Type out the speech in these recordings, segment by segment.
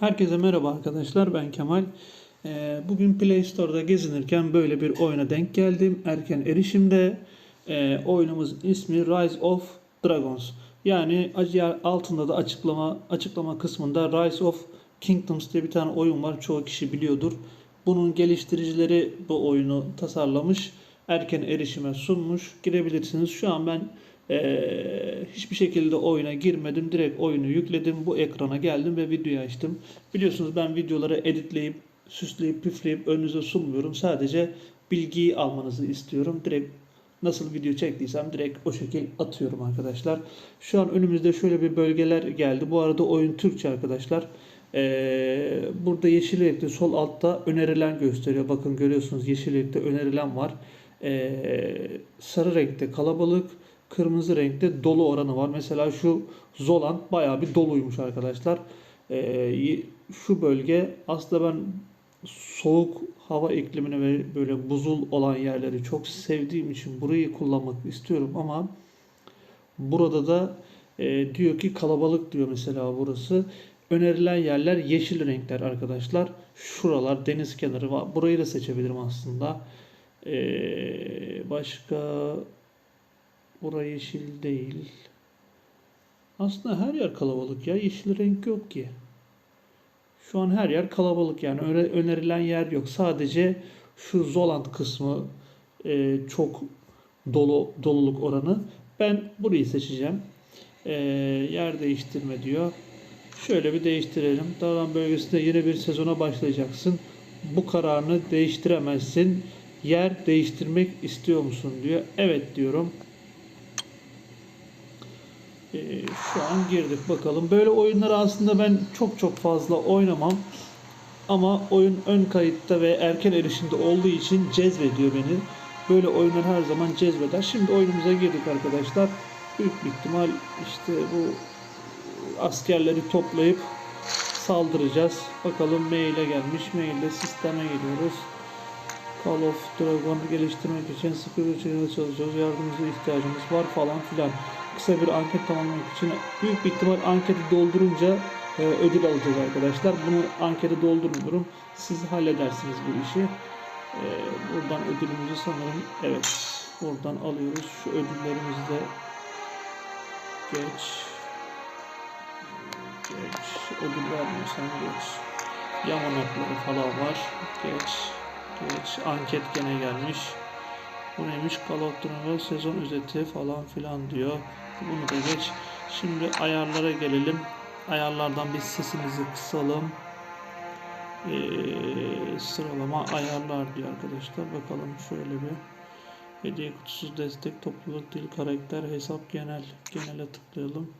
Herkese merhaba arkadaşlar ben Kemal. Ee, Bugün Play Store'da gezinirken böyle bir oyuna denk geldim. Erken erişimde Ee, oyunumuzun ismi Rise of Dragons. Yani altında da açıklama açıklama kısmında Rise of Kingdoms diye bir tane oyun var. Çoğu kişi biliyordur. Bunun geliştiricileri bu oyunu tasarlamış. Erken erişime sunmuş. Girebilirsiniz. Şu an ben ee, hiçbir şekilde oyuna girmedim. Direkt oyunu yükledim. Bu ekrana geldim ve videoyu açtım. Biliyorsunuz ben videoları editleyip, süsleyip, püfleyip önünüze sunmuyorum. Sadece bilgiyi almanızı istiyorum. Direkt nasıl video çektiysem direkt o şekil atıyorum arkadaşlar. Şu an önümüzde şöyle bir bölgeler geldi. Bu arada oyun Türkçe arkadaşlar. Ee, burada yeşil renkte sol altta önerilen gösteriyor. Bakın görüyorsunuz yeşil renkte önerilen var. Ee, sarı renkte kalabalık, kırmızı renkte dolu oranı var. Mesela şu Zolan bayağı bir doluymuş arkadaşlar. Ee, şu bölge aslında ben soğuk hava iklimini ve böyle buzul olan yerleri çok sevdiğim için burayı kullanmak istiyorum ama burada da e, diyor ki kalabalık diyor mesela burası. Önerilen yerler yeşil renkler arkadaşlar. Şuralar deniz kenarı var. Burayı da seçebilirim aslında. Ee, başka Bura yeşil değil. Aslında her yer kalabalık ya. Yeşil renk yok ki. Şu an her yer kalabalık yani öne- önerilen yer yok. Sadece şu Zoland kısmı e, çok dolu doluluk oranı. Ben burayı seçeceğim. E, yer değiştirme diyor. Şöyle bir değiştirelim. Dağlan bölgesinde yeni bir sezona başlayacaksın. Bu kararını değiştiremezsin. Yer değiştirmek istiyor musun diyor. Evet diyorum. Ee, şu an girdik bakalım. Böyle oyunları aslında ben çok çok fazla oynamam. Ama oyun ön kayıtta ve erken erişimde olduğu için cezbediyor beni. Böyle oyunlar her zaman cezbeder. Şimdi oyunumuza girdik arkadaşlar. Büyük bir ihtimal işte bu askerleri toplayıp saldıracağız. Bakalım maile gelmiş. Mailde sisteme geliyoruz. Call of Dragon geliştirmek için sıkı bir çalışıyoruz. Yardımınıza ihtiyacımız var falan filan. Kısa bir anket tamamlamak için büyük bir ihtimal anketi doldurunca e, ödül alacağız arkadaşlar. Bunu anketi doldurmuyorum. Siz halledersiniz bu işi. E, buradan ödülümüzü sanırım evet buradan alıyoruz. Şu ödüllerimizi de geç geç ödül vermiyorsan geç yamanakları falan var geç geç anket gene gelmiş bu neymiş Call of Duty sezon özeti falan filan diyor bunu da geç şimdi ayarlara gelelim ayarlardan bir sesimizi kısalım Ee, sıralama ayarlar diyor arkadaşlar bakalım şöyle bir hediye kutusu destek topluluk dil karakter hesap genel genele tıklayalım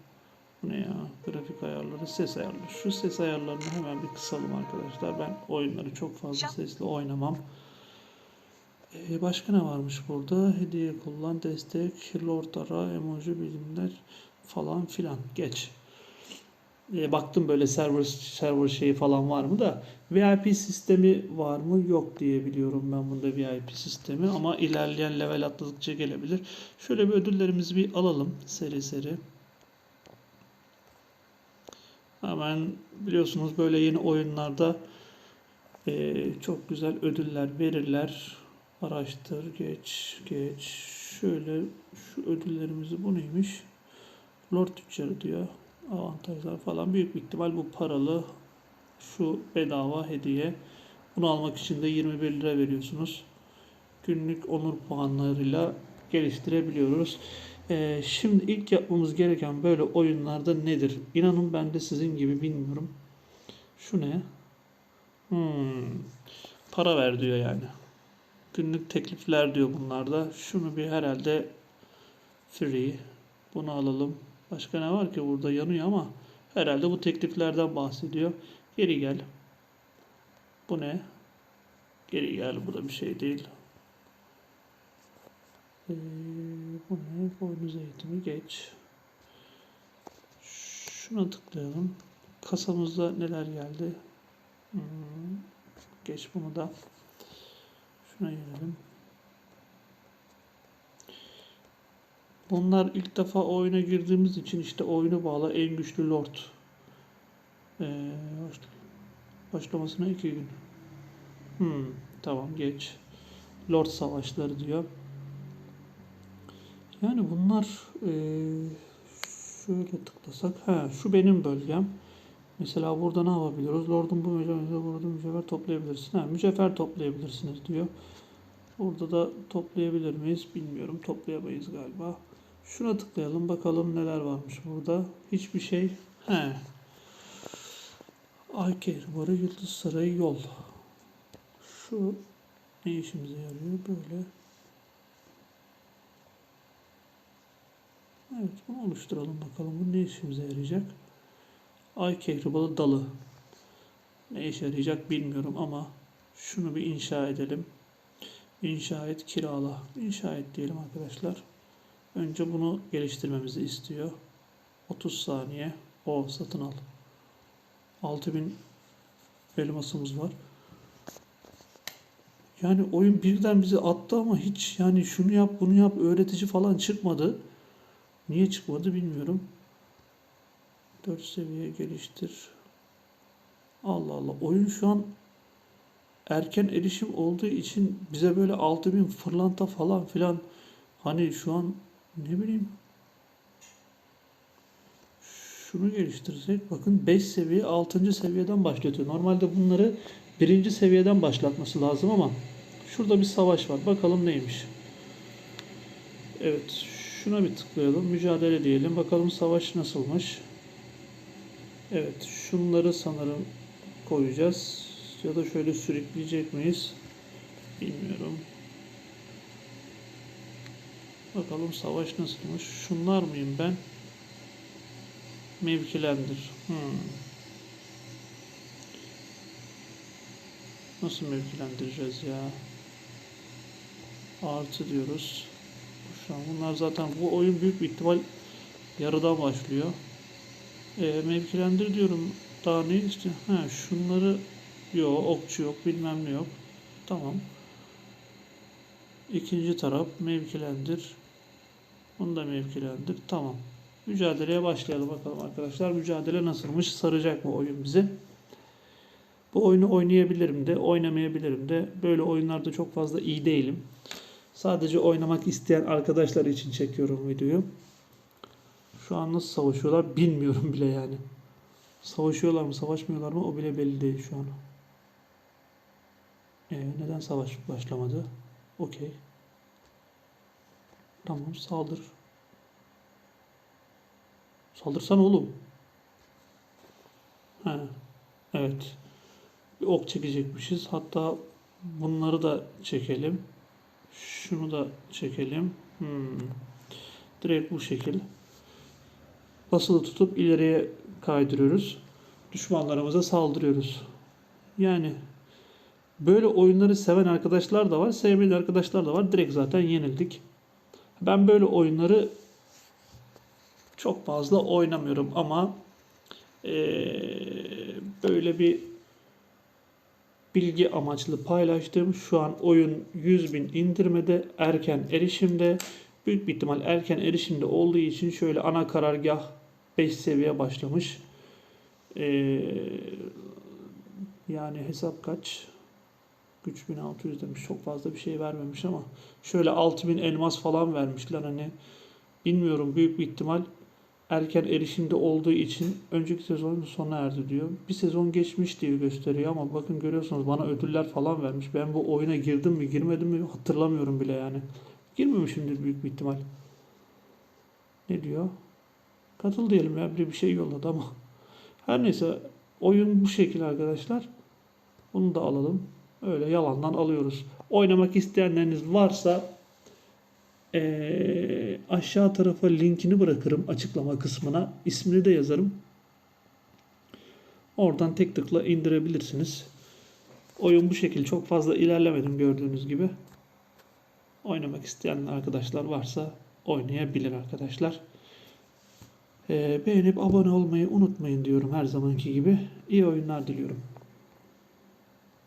bu ne ya? Grafik ayarları, ses ayarları. Şu ses ayarlarını hemen bir kısalım arkadaşlar. Ben oyunları çok fazla sesli oynamam. Ee, başka ne varmış burada? Hediye kullan, destek, lord ara, emoji bilimler falan filan. Geç. Ee, baktım böyle server server şeyi falan var mı da VIP sistemi var mı? Yok diye biliyorum ben bunda VIP sistemi ama ilerleyen level atladıkça gelebilir. Şöyle bir ödüllerimizi bir alalım seri seri. Hemen biliyorsunuz böyle yeni oyunlarda eee, çok güzel ödüller verirler. Araştır, geç, geç. Şöyle şu ödüllerimizi bu neymiş? Lord tüccarı diyor. Avantajlar falan. Büyük bir ihtimal bu paralı. Şu bedava hediye. Bunu almak için de 21 lira veriyorsunuz. Günlük onur puanlarıyla geliştirebiliyoruz. Ee, şimdi ilk yapmamız gereken böyle oyunlarda nedir? İnanın ben de sizin gibi bilmiyorum. Şu ne? Hmm, para ver diyor yani. Günlük teklifler diyor bunlarda. Şunu bir herhalde free. Bunu alalım. Başka ne var ki burada yanıyor ama herhalde bu tekliflerden bahsediyor. Geri gel. Bu ne? Geri gel. Bu da bir şey değil. Ee, bu ne? Boynuz eğitimi geç. Şuna tıklayalım. Kasamızda neler geldi? Hmm, geç bunu da. Şuna gelelim. Bunlar ilk defa oyuna girdiğimiz için işte oyunu bağla en güçlü lord. Ee, Başlamasına iki gün. Hmm, tamam geç. Lord Savaşları diyor. Yani bunlar eee, şöyle tıklasak. Ha, şu benim bölgem. Mesela burada ne yapabiliyoruz? Lord'un bu mücevher, burada mücevher toplayabilirsin. Ha, mücevher toplayabilirsiniz diyor. Burada da toplayabilir miyiz? Bilmiyorum. Toplayamayız galiba. Şuna tıklayalım. Bakalım neler varmış burada. Hiçbir şey. He. Ay Kehribarı, Yıldız Sarayı, yol. Şu ne işimize yarıyor? Böyle. Evet bunu oluşturalım bakalım. Bu ne işimize yarayacak? Ay kehribalı dalı. Ne işe yarayacak bilmiyorum ama şunu bir inşa edelim. İnşa et, kirala. İnşa et diyelim arkadaşlar. Önce bunu geliştirmemizi istiyor. 30 saniye. O satın al. 6000 elmasımız var. Yani oyun birden bizi attı ama hiç yani şunu yap bunu yap öğretici falan çıkmadı. Niye çıkmadı bilmiyorum. 4 seviye geliştir. Allah Allah. Oyun şu an erken erişim olduğu için bize böyle 6000 fırlanta falan filan hani şu an ne bileyim şunu geliştirsek bakın 5 seviye 6. seviyeden başlatıyor. Normalde bunları 1. seviyeden başlatması lazım ama şurada bir savaş var. Bakalım neymiş. Evet şuna bir tıklayalım. Mücadele diyelim. Bakalım savaş nasılmış. Evet şunları sanırım koyacağız. Ya da şöyle sürükleyecek miyiz? Bilmiyorum. Bakalım savaş nasılmış. Şunlar mıyım ben? Mevkilendir. Hmm. Nasıl mevkilendireceğiz ya? Artı diyoruz. Şu an bunlar zaten bu oyun büyük bir ihtimal yarıdan başlıyor. E, mevkilendir diyorum. Daha ne işte? Ha şunları yok, okçu yok, bilmem ne yok. Tamam. İkinci taraf mevkilendir. Bunu da mevkilendir. Tamam. Mücadeleye başlayalım bakalım arkadaşlar. Mücadele nasılmış? Saracak mı oyun bizi? Bu oyunu oynayabilirim de, oynamayabilirim de. Böyle oyunlarda çok fazla iyi değilim. Sadece oynamak isteyen arkadaşlar için çekiyorum videoyu. Şu an nasıl savaşıyorlar bilmiyorum bile yani. Savaşıyorlar mı, savaşmıyorlar mı o bile belli değil şu an. Ee, neden savaş başlamadı? Okey. Tamam saldır. Saldırsana oğlum. He, evet. Bir ok çekecekmişiz. Hatta bunları da çekelim. Şunu da çekelim. Hmm. Direkt bu şekil. Basılı tutup ileriye kaydırıyoruz. Düşmanlarımıza saldırıyoruz. Yani böyle oyunları seven arkadaşlar da var, sevmeyen arkadaşlar da var. Direkt zaten yenildik. Ben böyle oyunları çok fazla oynamıyorum ama eee, böyle bir bilgi amaçlı paylaştım. Şu an oyun 100.000 indirmede, erken erişimde. Büyük bir ihtimal erken erişimde olduğu için şöyle ana karargah 5 seviye başlamış. Ee, yani hesap kaç? 3600 demiş. Çok fazla bir şey vermemiş ama şöyle 6000 elmas falan vermişler hani bilmiyorum büyük bir ihtimal erken erişimde olduğu için önceki sezonun sona erdi diyor. Bir sezon geçmiş diye gösteriyor ama bakın görüyorsunuz bana ödüller falan vermiş. Ben bu oyuna girdim mi girmedim mi hatırlamıyorum bile yani. Girmemişimdir büyük bir ihtimal. Ne diyor? Katıl diyelim ya biri bir şey yolladı ama. Her neyse oyun bu şekil arkadaşlar. Bunu da alalım. Öyle yalandan alıyoruz. Oynamak isteyenleriniz varsa eee, aşağı tarafa linkini bırakırım açıklama kısmına. İsmini de yazarım. Oradan tek tıkla indirebilirsiniz. Oyun bu şekil. Çok fazla ilerlemedim gördüğünüz gibi. Oynamak isteyen arkadaşlar varsa oynayabilir arkadaşlar. Ee, beğenip abone olmayı unutmayın diyorum her zamanki gibi. İyi oyunlar diliyorum.